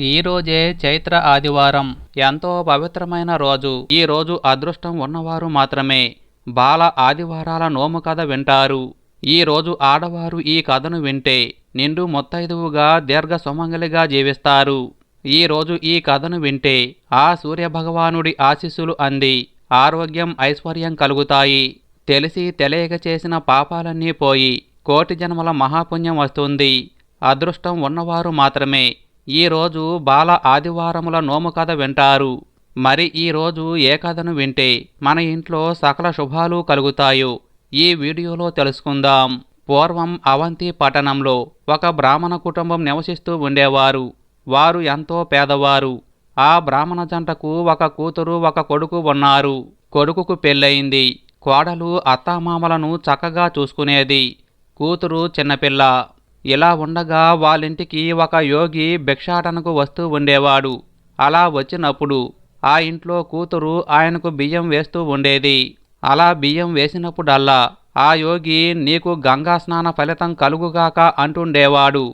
ఈ రోజే చైత్ర ఆదివారం. ఎంతో పవిత్రమైన రోజు. ఈ రోజు అదృష్టం ఉన్నవారు మాత్రమే. బాల ఆదివారాల నోము కథ వింటారు. ఈ రోజు ఆడవారు ఈ కథను వింటే నిండు మొత్తైదువుగా దీర్ఘ సుమంగలిగా జీవిస్తారు. ఈ రోజు ఈ కథను వింటే ఆ సూర్యభగవానుడి ఆశీస్సులు అంది. ఆరోగ్యం ఐశ్వర్యం కలుగుతాయి. తెలిసి తెలియక చేసిన పాపాలన్నీ పోయి కోటి జన్మల మహాపుణ్యం వస్తుంది. అదృష్టం ఉన్నవారు మాత్రమే. ఈ రోజు బాల ఆదివారముల నోము కథ వింటారు. మరి ఈరోజు ఏ కథను వింటే మన ఇంట్లో సకల శుభాలు కలుగుతాయో ఈ వీడియోలో తెలుసుకుందాం. పూర్వం అవంతి పట్టణంలో ఒక బ్రాహ్మణ కుటుంబం నివసిస్తూ ఉండేవారు. వారు ఎంతో పేదవారు. ఆ బ్రాహ్మణ జంటకు ఒక కూతురు ఒక కొడుకు ఉన్నారు. కొడుకుకు పెళ్ళయింది. కోడలు అత్తామామలను చక్కగా చూసుకునేది. కూతురు చిన్నపిల్ల. ఇలా ఉండగా వాళ్ళింటికి ఒక యోగి భిక్షాటనకు వస్తూ ఉండేవాడు. అలా వచ్చినప్పుడు ఆ ఇంట్లో కూతురు ఆయనకు బియ్యం వేస్తూ ఉండేది. అలా బియ్యం వేసినప్పుడల్లా ఆ యోగి నీకు గంగా స్నాన ఫలితం కలుగుగాక అంటుండేవాడు.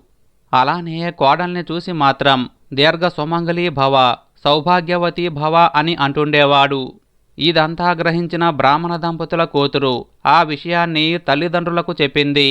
అలానే కోడల్ని చూసి మాత్రం దీర్ఘ సుమంగళీ భవ సౌభాగ్యవతి భవ అని అంటుండేవాడు. ఇదంతా గ్రహించిన బ్రాహ్మణ దంపతుల కూతురు ఆ విషయాన్ని తల్లిదండ్రులకు చెప్పింది.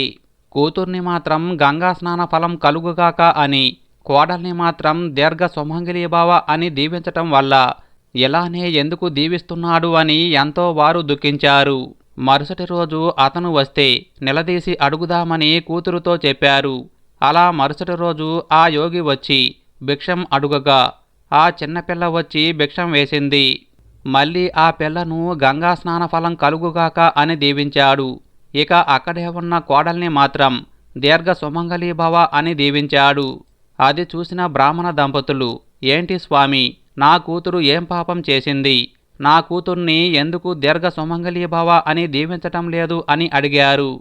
కూతుర్ని మాత్రం గంగా స్నాన ఫలం కలుగుగాక అని కోడల్ని మాత్రం దీర్ఘ సుమంగళీ అని దీవించటం వల్ల ఇలానే ఎందుకు దీవిస్తున్నాడు అని ఎంతో వారు దుఃఖించారు. మరుసటి రోజు అతను వస్తే నిలదీసి అడుగుదామని కూతురుతో చెప్పారు. అలా మరుసటి రోజు ఆ యోగి వచ్చి భిక్షం అడుగగా ఆ చిన్నపిల్ల వచ్చి భిక్షం వేసింది. మళ్ళీ ఆ పిల్లను గంగా స్నాన ఫలం కలుగుగాక అని దీవించాడు. ఇక అక్కడే ఉన్న కోడల్ని మాత్రం దీర్ఘ సుమంగళీ భవ అని దీవించాడు. అది చూసిన బ్రాహ్మణ దంపతులు ఏంటి స్వామి నా కూతురు ఏం పాపం చేసింది? నా కూతుర్ని ఎందుకు దీర్ఘ సుమంగళీ భవ అని దీవించటం లేదు? అని అడిగారు.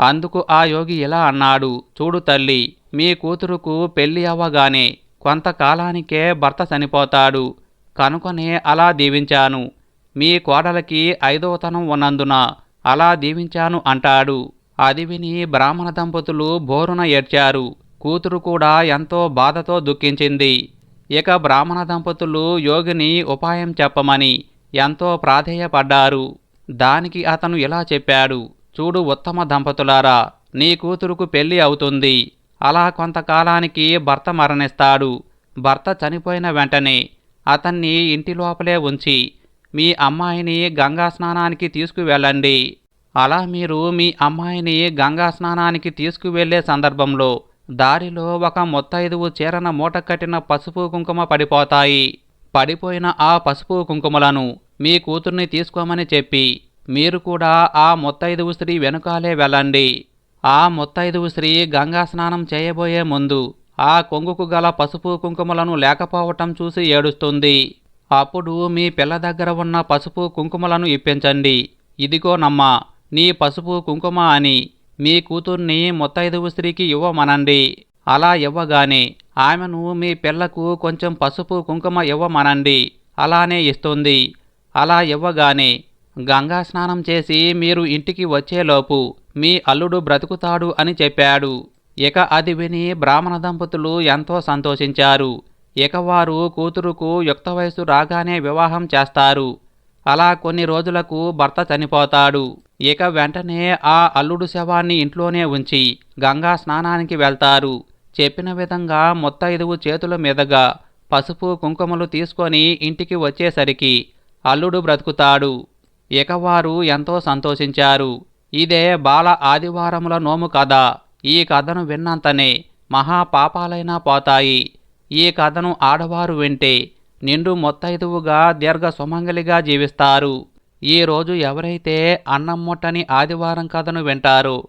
అందుకు ఆ యోగి ఇలా అన్నాడు చూడు తల్లి మీ కూతురుకు పెళ్ళి అవ్వగానే కొంతకాలానికే భర్త చనిపోతాడు. కనుకనే అలా దీవించాను. మీ కోడలకి ఐదవతనం ఉన్నందున అలా దీవించాను అంటాడు. అది విని బ్రాహ్మణ దంపతులు బోరున ఏడ్చారు. కూతురు కూడా ఎంతో బాధతో దుఃఖించింది. ఇక బ్రాహ్మణ దంపతులు యోగిని ఉపాయం చెప్పమని ఎంతో ప్రాధేయపడ్డారు. దానికి అతను ఇలా చెప్పాడు. చూడు ఉత్తమ దంపతులారా నీ కూతురుకు పెళ్ళి అవుతుంది. అలా కొంతకాలానికి భర్త మరణిస్తాడు. భర్త చనిపోయిన వెంటనే అతన్ని ఇంటి లోపలే ఉంచి మీ అమ్మాయిని గంగా స్నానానికి తీసుకువెళ్ళండి. అలా మీరు మీ అమ్మాయిని గంగా స్నానానికి తీసుకువెళ్ళే సందర్భంలో దారిలో ఒక మొత్తైదువు చీరన మూట కట్టిన పసుపు కుంకుమ పడిపోతాయి. పడిపోయిన ఆ పసుపు కుంకుమలను మీ కూతుర్ని తీసుకోమని చెప్పి మీరు కూడా ఆ మొత్తైదువు స్త్రీ వెనుకాలే వెళ్ళండి. ఆ మొత్తైదువు స్త్రీ గంగా స్నానం చేయబోయే ముందు ఆ కొంగుకు గల పసుపు కుంకుమలను లేకపోవటం చూసి ఏడుస్తుంది. అప్పుడు మీ పిల్ల దగ్గర ఉన్న పసుపు కుంకుమలను ఇప్పించండి. ఇదిగో నమ్మా నీ పసుపు కుంకుమ అని మీ కూతుర్ని ముత్తైదువు స్త్రీకి ఇవ్వమనండి. అలా ఇవ్వగానే ఆమెను మీ పిల్లకు కొంచెం పసుపు కుంకుమ ఇవ్వమనండి. అలానే ఇస్తుంది. అలా ఇవ్వగానే గంగా స్నానం చేసి మీరు ఇంటికి వచ్చేలోపు మీ అల్లుడు బ్రతుకుతాడు అని చెప్పాడు. ఇక అది విని బ్రాహ్మణ దంపతులు ఎంతో సంతోషించారు. ఇక వారు కూతురుకు యుక్త వయసు రాగానే వివాహం చేస్తారు. అలా కొన్ని రోజులకు భర్త చనిపోతాడు. ఇక వెంటనే ఆ అల్లుడు శవాన్ని ఇంట్లోనే ఉంచి గంగా స్నానానికి వెళ్తారు. చెప్పిన విధంగా ముత్తైదువు చేతుల మీదుగా పసుపు కుంకుమలు తీసుకొని ఇంటికి వచ్చేసరికి అల్లుడు బ్రతుకుతాడు. ఇక వారు ఎంతో సంతోషించారు. ఇదే బాల ఆదివారముల నోము కథ. ఈ కథను విన్నంతనే మహాపాపాలైనా పోతాయి. ఈ కథను ఆడవారు వింటే నిండు మొత్తైదువుగా దీర్ఘ సుమంగలిగా జీవిస్తారు. ఈ రోజు ఎవరైతే అన్నం ముట్టని ఆదివారం కథను వింటారో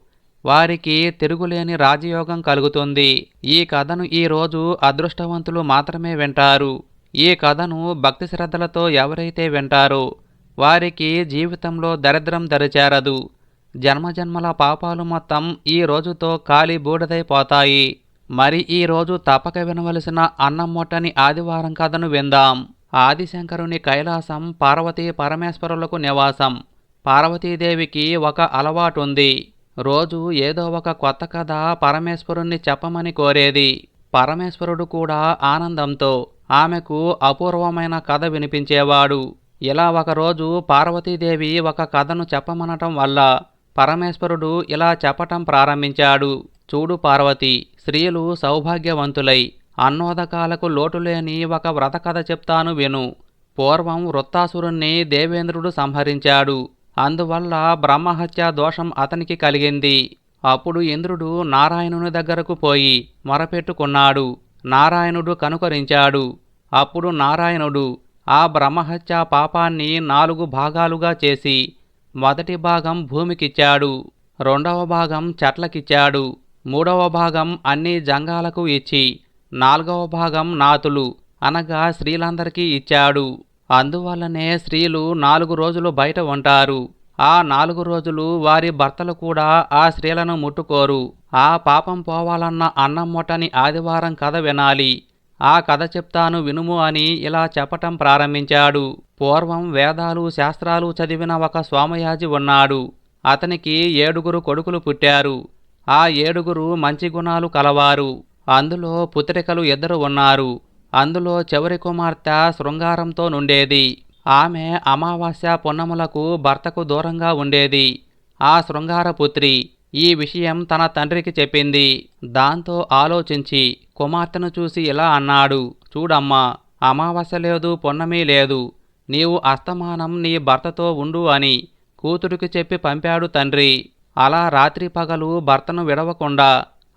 వారికి తిరుగులేని రాజయోగం కలుగుతుంది. ఈ కథను ఈ రోజు అదృష్టవంతులు మాత్రమే వింటారు. ఈ కథను భక్తి శ్రద్ధలతో ఎవరైతే వింటారో వారికి జీవితంలో దరిద్రం దరిచేరదు. జన్మజన్మల పాపాలు మొత్తం ఈ రోజుతో కాలి బూడదైపోతాయి. మరి ఈరోజు తప్పక వినవలసిన అన్నం ముట్టని ఆదివారం కథను విందాం. ఆదిశంకరుని కైలాసం పార్వతీ పరమేశ్వరులకు నివాసం. పార్వతీదేవికి ఒక అలవాటుంది. రోజు ఏదో ఒక కొత్త కథ పరమేశ్వరుణ్ణి చెప్పమని కోరేది. పరమేశ్వరుడు కూడా ఆనందంతో ఆమెకు అపూర్వమైన కథ వినిపించేవాడు. ఇలా ఒకరోజు పార్వతీదేవి ఒక కథను చెప్పమనటం వల్ల పరమేశ్వరుడు ఇలా చెప్పటం ప్రారంభించాడు. చూడు పార్వతి స్త్రీలు సౌభాగ్యవంతులై అన్నోదకాలకు లోటులేని ఒక వ్రతకథ చెప్తాను విను. పూర్వం వృత్తాసురుణ్ణి దేవేంద్రుడు సంహరించాడు. అందువల్ల బ్రహ్మహత్య దోషం అతనికి కలిగింది. అప్పుడు ఇంద్రుడు నారాయణుని దగ్గరకు పోయి మొరపెట్టుకున్నాడు. నారాయణుడు కనుకరించాడు. అప్పుడు నారాయణుడు ఆ బ్రహ్మహత్య పాపాన్ని నాలుగు భాగాలుగా చేసి మొదటి భాగం భూమికిచ్చాడు రెండవ భాగం చెట్లకిచ్చాడు. మూడవ భాగం అన్ని జంగాలకు ఇచ్చి నాలుగవ భాగం నాతులు అనగా స్త్రీలందరికీ ఇచ్చాడు. అందువల్లనే స్త్రీలు నాలుగు రోజులు బయట ఉంటారు. ఆ నాలుగు రోజులు వారి భర్తలు కూడా ఆ స్త్రీలను ముట్టుకోరు. ఆ పాపం పోవాలన్న అన్నం మొట్టని ఆదివారం కథ వినాలి. ఆ కథ చెప్తాను వినుము అని ఇలా చెప్పటం ప్రారంభించాడు. పూర్వం వేదాలు శాస్త్రాలు చదివిన ఒక స్వామయాజి ఉన్నాడు. అతనికి ఏడుగురు కొడుకులు పుట్టారు. ఆ ఏడుగురు మంచి గుణాలు కలవారు. అందులో పుత్రికలు ఇద్దరు ఉన్నారు. అందులో చివరి కుమార్తె శృంగారంతో నుండేది. ఆమె అమావాస్య పున్నములకు భర్తకు దూరంగా ఉండేది. ఆ శృంగారపుత్రి ఈ విషయం తన తండ్రికి చెప్పింది. దాంతో ఆలోచించి కుమార్తెను చూసి ఇలా అన్నాడు చూడమ్మా అమావాస్య లేదు పున్నమి లేదు. నీవు అస్తమానం నీ భర్తతో ఉండు అని కూతురికి చెప్పి పంపాడు తండ్రి. అలా రాత్రి పగలు భర్తను విడవకుండా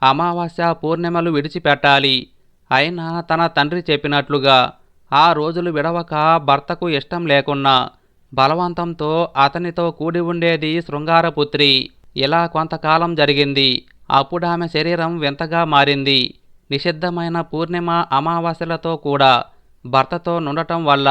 అమావాస్య పూర్ణిమలు విడిచిపెట్టాలి. అయినా తన తండ్రి చెప్పినట్లుగా ఆ రోజులు విడవక భర్తకు ఇష్టం లేకున్నా బలవంతంతో అతనితో కూడి ఉండేది శృంగారపుత్రి. ఇలా కొంతకాలం జరిగింది. అప్పుడు ఆమె శరీరం వింతగా మారింది. నిషిద్ధమైన పూర్ణిమ అమావాస్యలతో కూడా భర్తతో నుండటం వల్ల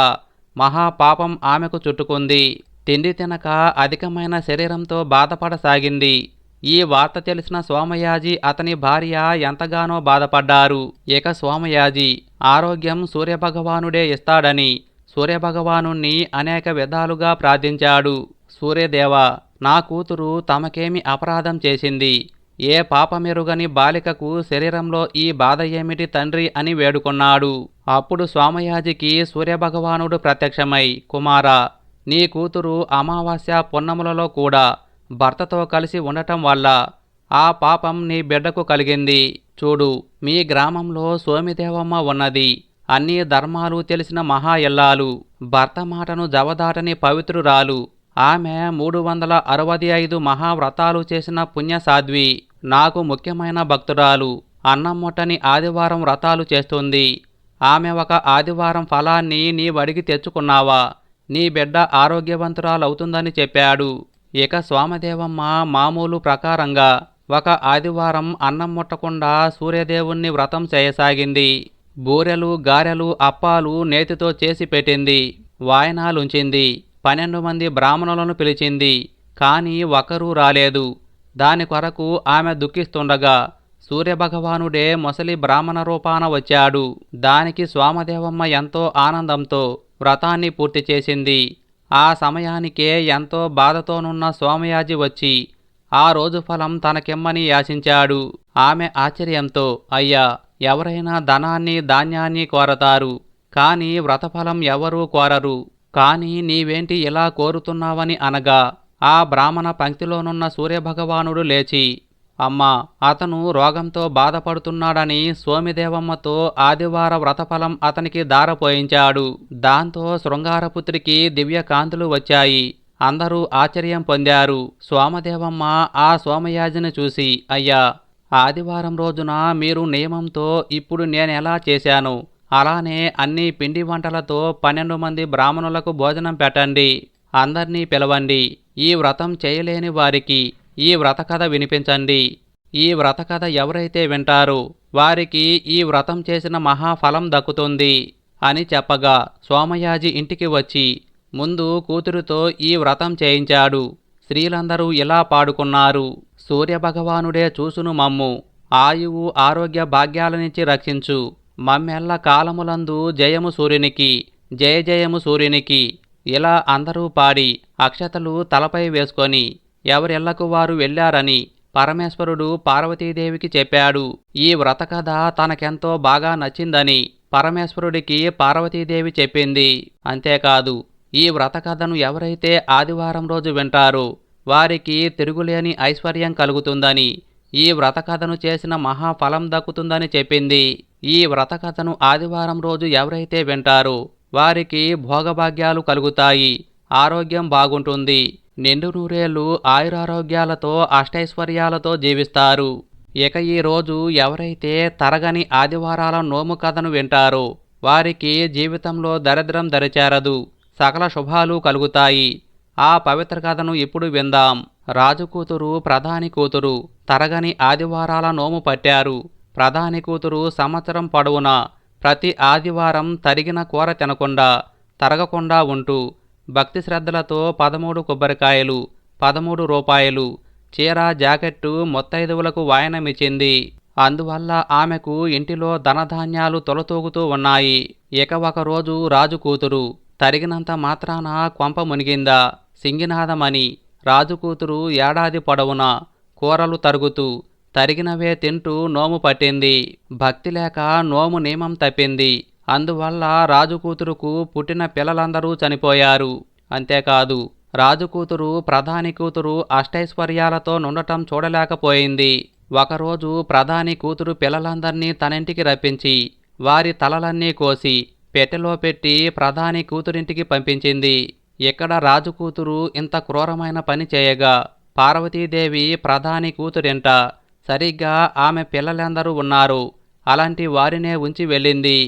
మహాపాపం ఆమెకు చుట్టుకుంది. తిండి తినక అధికమైన శరీరంతో బాధపడసాగింది. ఈ వార్త తెలిసిన సోమయాజి అతని భార్య ఎంతగానో బాధపడ్డారు. ఇక సోమయాజి ఆరోగ్యం సూర్యభగవానుడే ఇస్తాడని సూర్యభగవానుణ్ణి అనేక విధాలుగా ప్రార్థించాడు. సూర్యదేవ నా కూతురు తమకేమి అపరాధం చేసింది? ఏ పాపమెరుగని బాలికకు శరీరంలో ఈ బాధ ఏమిటి తండ్రి అని వేడుకున్నాడు. అప్పుడు స్వామయాజికి సూర్యభగవానుడు ప్రత్యక్షమై కుమారా నీ కూతురు అమావాస్య పున్నములలో కూడా భర్తతో కలిసి ఉండటం వల్ల ఆ పాపం నీ బిడ్డకు కలిగింది. చూడు మీ గ్రామంలో సోమిదేవమ్మ ఉన్నది. అన్ని ధర్మాలు తెలిసిన మహా ఇల్లాలు భర్త మాటను జవదాటని పవిత్రురాలు. ఆమె మూడు వందల అరవై ఐదు మహావ్రతాలు చేసిన పుణ్యసాధ్వి. నాకు ముఖ్యమైన భక్తురాలు. అన్నం ముట్టని ఆదివారం వ్రతాలు చేస్తుంది. ఆమె ఒక ఆదివారం ఫలాన్ని నీవడిగి తెచ్చుకున్నావా? నీ బిడ్డ ఆరోగ్యవంతురాలవుతుందని చెప్పాడు. ఇక స్వామదేవమ్మ మామూలు ప్రకారంగా ఒక ఆదివారం అన్నం ముట్టకుండా సూర్యదేవుణ్ణి వ్రతం చేయసాగింది. బూరెలు గారెలు అప్పాలు నేతితో చేసి పెట్టింది. వాయనాలుంచింది. పన్నెండు మంది బ్రాహ్మణులను పిలిచింది. కానీ ఒకరూ రాలేదు. దాని కొరకు ఆమె దుఃఖిస్తుండగా సూర్యభగవానుడే మొసలి బ్రాహ్మణ రూపాన వచ్చాడు. దానికి స్వామదేవమ్మ ఎంతో ఆనందంతో వ్రతాన్ని పూర్తి చేసింది. ఆ సమయానికే ఎంతో బాధతోనున్న సోమయాజి వచ్చి ఆ రోజు ఫలం తనకిమ్మని యాచించాడు. ఆమె ఆశ్చర్యంతో అయ్యా ఎవరైనా ధనాన్ని ధాన్యాన్ని కోరతారు. కాని వ్రతఫలం ఎవరూ కోరరు. కాని నీవేంటి ఇలా కోరుతున్నావని అనగా ఆ బ్రాహ్మణ పంక్తిలోనున్న సూర్యభగవానుడు లేచి అమ్మా అతను రోగంతో బాధపడుతున్నాడని సోమిదేవమ్మతో ఆదివార వ్రతఫలం అతనికి దారపోయించాడు. దాంతో శృంగారపుత్రికి దివ్యకాంతులు వచ్చాయి. అందరూ ఆశ్చర్యం పొందారు. సోమదేవమ్మ ఆ సోమయాజిని చూసి అయ్యా ఆదివారం రోజున మీరు నియమంతో ఇప్పుడు నేనెలా చేశాను? అలానే అన్ని పిండి వంటలతో పన్నెండు మంది బ్రాహ్మణులకు భోజనం పెట్టండి. అందర్నీ పిలవండి. ఈ వ్రతం చేయలేని వారికి ఈ వ్రతకథ వినిపించండి. ఈ వ్రతకథ ఎవరైతే వింటారో వారికి ఈ వ్రతం చేసిన మహాఫలం దక్కుతుంది అని చెప్పగా సోమయాజి ఇంటికి వచ్చి ముందు కూతురుతో ఈ వ్రతం చేయించాడు. స్త్రీలందరూ ఇలా పాడుకున్నారు. సూర్యభగవానుడే చూసును మమ్ము. ఆయువు ఆరోగ్య భాగ్యాల నుంచి రక్షించు. మమ్మెల్ల కాలములందు జయము సూర్యునికి జయ జయము సూర్యునికి ఇలా అందరూ పాడి అక్షతలు తలపై వేసుకొని ఎవరెళ్ళకు వారు వెళ్ళారని పరమేశ్వరుడు పార్వతీదేవికి చెప్పాడు. ఈ వ్రతకథ తనకెంతో బాగా నచ్చిందని పరమేశ్వరుడికి పార్వతీదేవి చెప్పింది. అంతేకాదు ఈ వ్రతకథను ఎవరైతే ఆదివారం రోజు వింటారో వారికి తిరుగులేని ఐశ్వర్యం కలుగుతుందని ఈ వ్రతకథను చేసిన మహాఫలం దక్కుతుందని చెప్పింది. ఈ వ్రతకథను ఆదివారం రోజు ఎవరైతే వింటారో వారికి భోగభాగ్యాలు కలుగుతాయి. ఆరోగ్యం బాగుంటుంది. నిండు నూరేళ్ళు ఆయురారోగ్యాలతో అష్టైశ్వర్యాలతో జీవిస్తారు. ఇక ఈరోజు ఎవరైతే తరగని ఆదివారాల నోము కథను వింటారో వారికి జీవితంలో దరిద్రం దరిచేరదు. సకల శుభాలు కలుగుతాయి. ఆ పవిత్ర కథను ఇప్పుడు విందాం. రాజు కూతురు ప్రధాని కూతురు తరగని ఆదివారాల నోము పట్టారు. ప్రధాని కూతురు సంవత్సరం పొడవునా ప్రతి ఆదివారం తరిగిన కూర తినకుండా తరగకుండా ఉంటూ భక్తి శ్రద్ధలతో పదమూడు కొబ్బరికాయలు పదమూడు రూపాయలు చీర జాకెట్టు మొత్తైదువులకు వాయనమిచ్చింది. అందువల్ల ఆమెకు ఇంటిలో ధనధాన్యాలు తొలతూగుతూ ఉన్నాయి. ఇక ఒకరోజు రాజు కూతురు తరిగినంత మాత్రాన కొంప మునిగిందా. సింగినాదమని రాజు కూతురు ఏడాది పొడవునా కూరలు తరుగుతూ తరిగినవే తింటూ నోము పట్టింది. భక్తి లేక నోము నియమం తప్పింది. అందువల్ల రాజు కూతురుకు పుట్టిన పిల్లలందరూ చనిపోయారు. అంతేకాదు రాజు కూతురు ప్రధాని కూతురు అష్టైశ్వర్యాలతో నుండటం చూడలేకపోయింది. ఒకరోజు ప్రధాని కూతురు పిల్లలందర్నీ తనింటికి రప్పించి వారి తలలన్నీ కోసి పెట్టెలో పెట్టి ప్రధాని కూతురింటికి పంపించింది. ఇక్కడ రాజు కూతురు ఇంత క్రూరమైన పని చేయగా పార్వతీదేవి ప్రధాని కూతురింట సరిగ్గా ఆమె పిల్లలందరూ ఉన్నారు. అలాంటి వారినే ఉంచి వెళ్ళింది.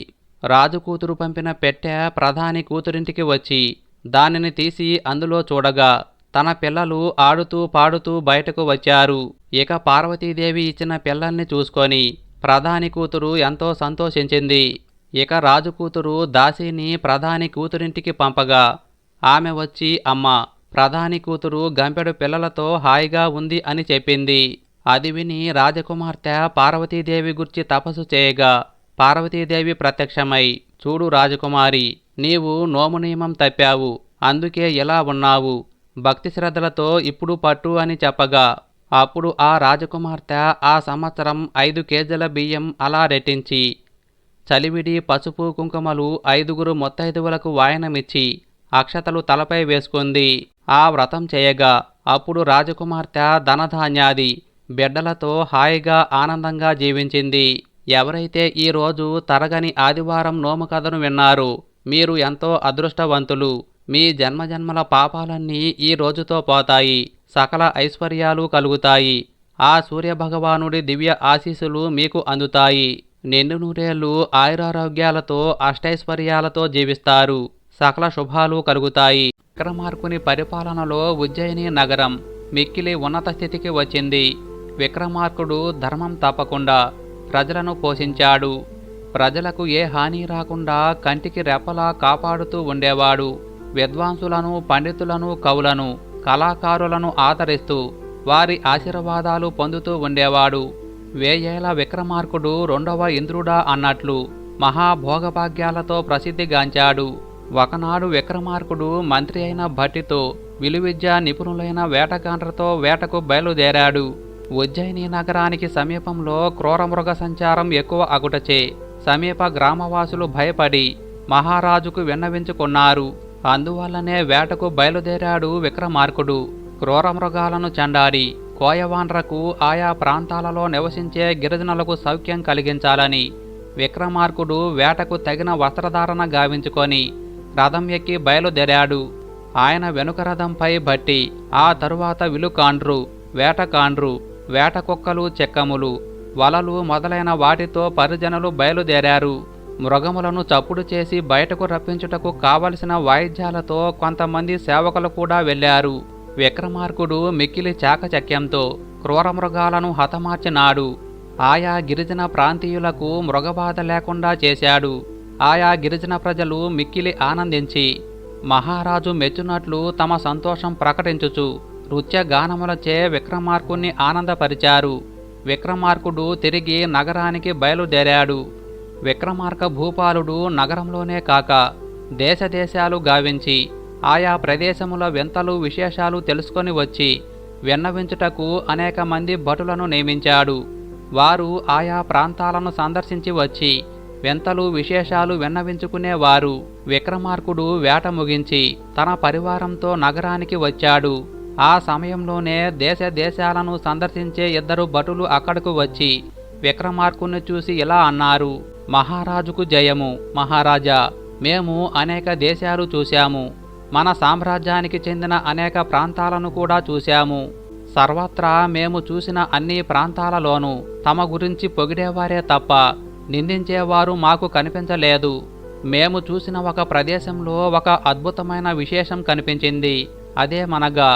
రాజు కూతురు పంపిన పెట్టె ప్రధాని కూతురింటికి వచ్చి దానిని తీసి అందులో చూడగా తన పిల్లలు ఆడుతూ పాడుతూ బయటకు వచ్చారు. ఇక పార్వతీదేవి ఇచ్చిన పిల్లల్ని చూసుకొని ప్రధాని కూతురు ఎంతో సంతోషించింది. ఇక రాజు కూతురు దాసిని ప్రధాని కూతురింటికి పంపగా ఆమె వచ్చి అమ్మ ప్రధాని కూతురు గంపెడు పిల్లలతో హాయిగా ఉంది అని చెప్పింది. అది విని రాజకుమార్తె పార్వతీదేవి గుర్చి తపస్సు చేయగా పార్వతీదేవి ప్రత్యక్షమై చూడు రాజకుమారి నీవు నోము నియమం తప్పావు అందుకే ఇలా ఉన్నావు? భక్తి శ్రద్ధలతో ఇప్పుడు పట్టు అని చెప్పగా అప్పుడు ఆ రాజకుమార్తె ఆ సంవత్సరం ఐదు కేజీల బియ్యం అలా రెట్టించి చలివిడి పసుపు కుంకుమలు ఐదుగురు మొత్తైదువులకు వాయనమిచ్చి అక్షతలు తలపై వేసుకుంది. ఆ వ్రతం చేయగా అప్పుడు రాజకుమార్తె ధనధాన్యాది బిడ్డలతో హాయిగా ఆనందంగా జీవించింది. ఎవరైతే ఈ రోజు తరగని ఆదివారం నోము కథను విన్నారు మీరు ఎంతో అదృష్టవంతులు. మీ జన్మజన్మల పాపాలన్నీ ఈ రోజుతో పోతాయి. సకల ఐశ్వర్యాలు కలుగుతాయి. ఆ సూర్యభగవానుడి దివ్య ఆశీస్సులు మీకు అందుతాయి. నిండు నూరేళ్ళు ఆయురారోగ్యాలతో అష్టైశ్వర్యాలతో జీవిస్తారు. సకల శుభాలు కలుగుతాయి. విక్రమార్కుని పరిపాలనలో ఉజ్జయిని నగరం మిక్కిలి ఉన్నత స్థితికి వచ్చింది. విక్రమార్కుడు ధర్మం తప్పకుండా ప్రజలను పోషించాడు. ప్రజలకు ఏ హాని రాకుండా కంటికి రెప్పలా కాపాడుతూ ఉండేవాడు. విద్వాంసులను పండితులను కవులను కళాకారులను ఆదరిస్తూ వారి ఆశీర్వాదాలు పొందుతూ ఉండేవాడు. వేయేల విక్రమార్కుడు రెండవ ఇంద్రుడా అన్నట్లు మహాభోగభాగ్యాలతో ప్రసిద్ధిగాంచాడు ఒకనాడు విక్రమార్కుడు మంత్రి అయిన భట్టితో విలువిద్య నిపుణులైన వేటగాండ్రతో వేటకు బయలుదేరాడు. ఉజ్జయిని నగరానికి సమీపంలో క్రూరమృగ సంచారం ఎక్కువ అగుటచే సమీప గ్రామవాసులు భయపడి మహారాజుకు విన్నవించుకున్నారు. అందువల్లనే వేటకు బయలుదేరాడు విక్రమార్కుడు. క్రూరమృగాలను చెండాడి కోయవాండ్రకు ఆయా ప్రాంతాలలో నివసించే గిరిజనులకు సౌఖ్యం కలిగించాలని విక్రమార్కుడు వేటకు తగిన వస్త్రధారణ గావించుకొని రథం ఎక్కి బయలుదేరాడు. ఆయన వెనుక రథంపై బట్టి ఆ తరువాత విలుకాండ్రు వేటకాండ్రు వేట కుక్కలు చెక్కములు వలలు మొదలైన వాటితో పరిజనులు బయలుదేరారు. మృగములను చప్పుడు చేసి బయటకు రప్పించుటకు కావలసిన వాయిద్యాలతో కొంతమంది సేవకులు కూడా వెళ్ళారు. విక్రమార్కుడు మిక్కిలి చాకచక్యంతో క్రూరమృగాలను హతమార్చినాడు. ఆయా గిరిజన ప్రాంతీయులకు మృగబాధ లేకుండా చేశాడు. ఆయా గిరిజన ప్రజలు మిక్కిలి ఆనందించి మహారాజు మెచ్చునట్లు తమ సంతోషం ప్రకటించుచు నృత్య గానములచే విక్రమార్కుణ్ణి ఆనందపరిచారు. విక్రమార్కుడు తిరిగి నగరానికి బయలుదేరాడు. విక్రమార్క భూపాలుడు నగరంలోనే కాక దేశదేశాలు గావించి ఆయా ప్రదేశముల వింతలు విశేషాలు తెలుసుకొని వచ్చి విన్నవించుటకు అనేక మంది భటులను నియమించాడు. వారు ఆయా ప్రాంతాలను సందర్శించి వచ్చి వింతలు విశేషాలు విన్నవించుకునేవారు విక్రమార్కుడు వేట ముగించి తన పరివారంతో నగరానికి వచ్చాడు. ఆ సమయంలోనే దేశ దేశాలను సందర్శించే ఇద్దరు భటులు అక్కడకు వచ్చి విక్రమార్కుని చూసి ఇలా అన్నారు మహారాజుకు జయము మహారాజా! మేము అనేక దేశాలు చూశాము. మన సామ్రాజ్యానికి చెందిన అనేక ప్రాంతాలను కూడా చూశాము. సర్వత్రా మేము చూసిన అన్ని ప్రాంతాలలోనూ తమ గురించి పొగిడేవారే తప్ప నిందించేవారు మాకు కనిపించలేదు. మేము చూసిన ఒక ప్రదేశంలో ఒక అద్భుతమైన విశేషం కనిపించింది. అదే మనగా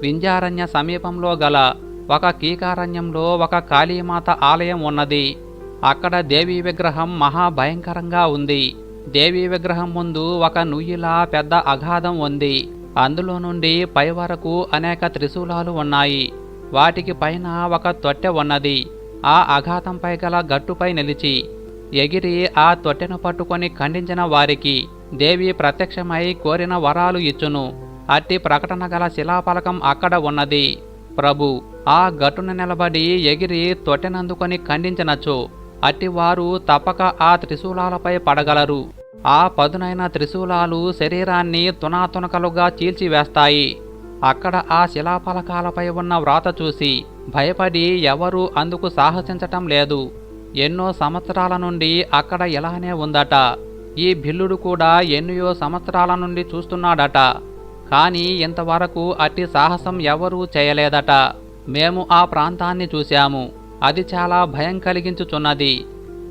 వింజారణ్య సమీపంలో గల ఒక కీకారణ్యంలో ఒక కాళీమాత ఆలయం ఉన్నది. అక్కడ దేవీ విగ్రహం మహాభయంకరంగా ఉంది. దేవీ విగ్రహం ముందు ఒక నుయ్యిలా పెద్ద అగాధం ఉంది. అందులో నుండి పై వరకు అనేక త్రిశూలాలు ఉన్నాయి. వాటికి పైన ఒక తొట్టె ఉన్నది. ఆ అఘాతంపై గల గట్టుపై నిలిచి ఎగిరి ఆ తొట్టెను పట్టుకొని ఖండించిన వారికి దేవి ప్రత్యక్షమై కోరిన వరాలు ఇచ్చును. అట్టి ప్రకటన గల శిలాఫలకం అక్కడ ఉన్నది. ప్రభు ఆ గట్టున నిలబడి ఎగిరి తొట్టెనందుకొని ఖండించనచ్చు అట్టివారు తప్పక ఆ త్రిశూలాలపై పడగలరు. ఆ పదునైన త్రిశూలాలు శరీరాన్ని తునాతునకలుగా చీల్చివేస్తాయి. అక్కడ ఆ శిలాఫలకాలపై ఉన్న వ్రాత చూసి భయపడి ఎవరూ అందుకు సాహసించటం లేదు. ఎన్నో సంవత్సరాల నుండి అక్కడ ఇలానే ఉందట. ఈ భిల్లుడు కూడా ఎన్నో సంవత్సరాల నుండి చూస్తున్నాడట. కానీ ఇంతవరకు అట్టి సాహసం ఎవరూ చేయలేదట. మేము ఆ ప్రాంతాన్ని చూశాము. అది చాలా భయం కలిగించుచున్నది.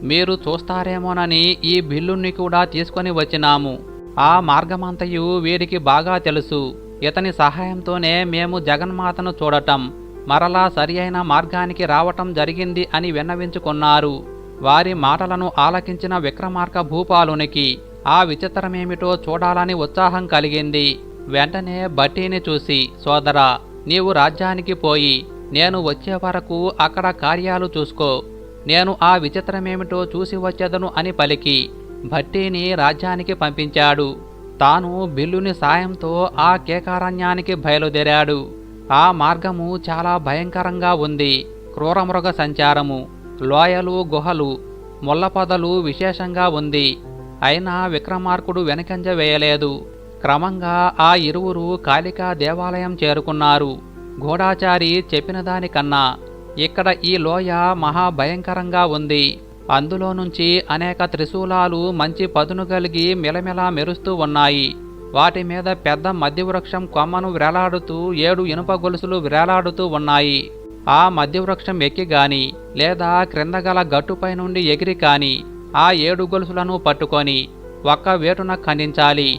మీరు చూస్తారేమోనని ఈ బిల్లుని కూడా తీసుకొని వచ్చినాము. ఆ మార్గమంతయు వీరికి బాగా తెలుసు. ఇతని సహాయంతోనే మేము జగన్మాతను చూడటం మరలా సరి అయిన మార్గానికి రావటం జరిగింది అని విన్నవించుకున్నారు. వారి మాటలను ఆలకించిన విక్రమార్క భూపాలునికి ఆ విచిత్రమేమిటో చూడాలని ఉత్సాహం కలిగింది. వెంటనే బట్టీని చూసి సోదరా నీవు రాజ్యానికి పోయి నేను వచ్చే వరకు అక్కడ కార్యాలు చూసుకో. నేను ఆ విచిత్రమేమిటో చూసి వచ్చేదను అని పలికి భట్టీని రాజ్యానికి పంపించాడు. తాను బిల్లుని సాయంతో ఆ కేకారణ్యానికి బయలుదేరాడు. ఆ మార్గము చాలా భయంకరంగా ఉంది. క్రూరమృగ సంచారము లోయలు గుహలు ముళ్ళపొదలు విశేషంగా ఉంది. అయినా విక్రమార్కుడు వెనకంజ వేయలేదు. క్రమంగా ఆ ఇరువురు కాళికా దేవాలయం చేరుకున్నారు. గూఢాచారి చెప్పిన దానికన్నా ఇక్కడ ఈ లోయ మహాభయంకరంగా ఉంది. అందులో నుంచి అనేక త్రిశూలాలు మంచి పదును కలిగి మిలమిలా మెరుస్తూ ఉన్నాయి. వాటి మీద పెద్ద మధ్యవృక్షం కొమ్మను వ్రేలాడుతూ ఏడు ఇనుప గొలుసులు వ్రేలాడుతూ ఉన్నాయి. ఆ మధ్యవృక్షం ఎక్కి గాని లేదా క్రిందగల గట్టుపై నుండి ఎగిరి కాని ఆ ఏడు గొలుసులను పట్టుకొని ఒక్క వేటున ఖండించాలి.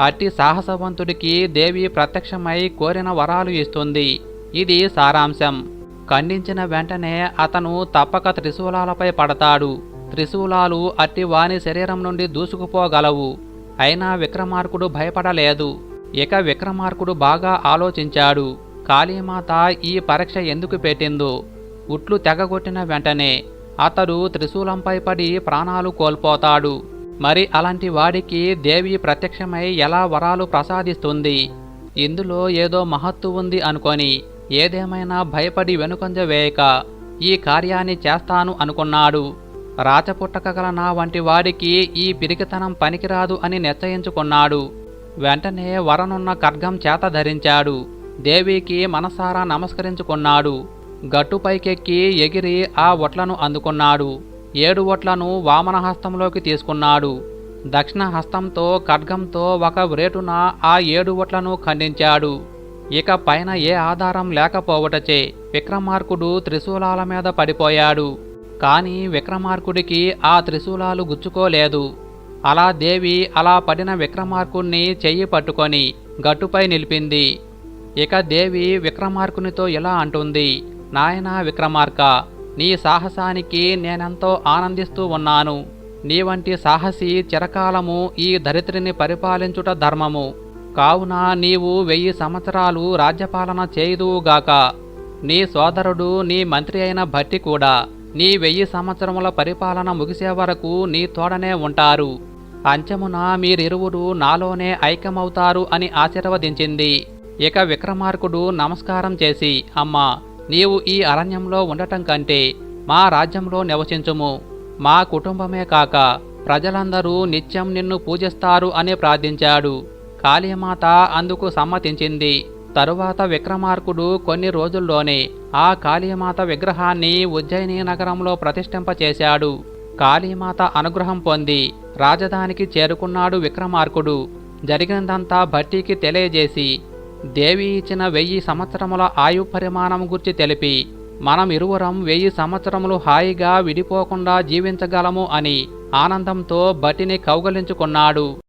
అట్టి సాహసవంతుడికి దేవి ప్రత్యక్షమై కోరిన వరాలు ఇస్తుంది. ఇది సారాంశం. ఖండించిన వెంటనే అతను తప్పక త్రిశూలాలపై పడతాడు. త్రిశూలాలు అట్టి వాని శరీరం నుండి దూసుకుపోగలవు. అయినా విక్రమార్కుడు భయపడలేదు. ఇక విక్రమార్కుడు బాగా ఆలోచించాడు. కాళీమాత ఈ పరీక్ష ఎందుకు పెట్టిందో. ఉట్లు తెగగొట్టిన వెంటనే అతడు త్రిశూలంపై పడి ప్రాణాలు కోల్పోతాడు. మరి అలాంటి వాడికి దేవి ప్రత్యక్షమై ఎలా వరాలు ప్రసాదిస్తుంది? ఇందులో ఏదో మహత్తు ఉంది అనుకొని ఏదేమైనా భయపడి వెనుకొంజ వేయక ఈ కార్యాన్ని చేస్తాను అనుకున్నాడు. రాచపుట్టకగల నా వంటి వాడికి ఈ పిరికితనం పనికిరాదు అని నిశ్చయించుకున్నాడు. వెంటనే వరనున్న ఖడ్గం చేత ధరించాడు. దేవికి మనసారా నమస్కరించుకున్నాడు. గట్టుపైకెక్కి ఎగిరి ఆ ఒట్లను అందుకున్నాడు. ఏడు ఓట్లను వామనహస్తంలోకి తీసుకున్నాడు. దక్షిణ హస్తంతో ఖడ్గంతో ఒక వ్రేటున ఆ ఏడు ఓట్లను ఖండించాడు. ఇక పైన ఏ ఆధారం లేకపోవటచే విక్రమార్కుడు త్రిశూలాల మీద పడిపోయాడు. కాని విక్రమార్కుడికి ఆ త్రిశూలాలు గుచ్చుకోలేదు. అలా దేవి అలా పడిన విక్రమార్కుణ్ణి చెయ్యి పట్టుకొని గట్టుపై నిలిపింది. ఇక దేవి విక్రమార్కునితో ఇలా అంటుంది నాయనా విక్రమార్క నీ సాహసానికి నేనెంతో ఆనందిస్తూ ఉన్నాను. నీ వంటి సాహసి చిరకాలము ఈ ధరిత్రిని పరిపాలించుట ధర్మము. కావున నీవు వెయ్యి సంవత్సరాలు రాజ్యపాలన చేయుదువుగాక. నీ సోదరుడు నీ మంత్రి అయిన భట్టి కూడా నీ వెయ్యి సంవత్సరముల పరిపాలన ముగిసే వరకు నీ తోడనే ఉంటారు. అంచమున మీరిరువురు నాలోనే ఐక్యమవుతారు అని ఆశీర్వదించింది. ఇక విక్రమార్కుడు నమస్కారం చేసి అమ్మా నీవు ఈ అరణ్యంలో ఉండటం కంటే మా రాజ్యంలో నివసించుము. మా కుటుంబమే కాక ప్రజలందరూ నిత్యం నిన్ను పూజిస్తారు అని ప్రార్థించాడు. కాళీమాత అందుకు సమ్మతించింది. తరువాత విక్రమార్కుడు కొన్ని రోజుల్లోనే ఆ కాళీమాత విగ్రహాన్ని ఉజ్జయిని నగరంలో ప్రతిష్ఠింపచేశాడు. కాళీమాత అనుగ్రహం పొంది రాజధానికి చేరుకున్నాడు విక్రమార్కుడు. జరిగినదంతా భట్టీకి తెలియజేసి దేవి ఇచ్చిన వెయ్యి సంవత్సరముల ఆయు పరిమాణం గురించి తెలిపి మనం ఇరువురం వెయ్యి సంవత్సరములు హాయిగా విడిపోకుండా జీవించగలము అని ఆనందంతో బటిని కౌగలించుకున్నాడు.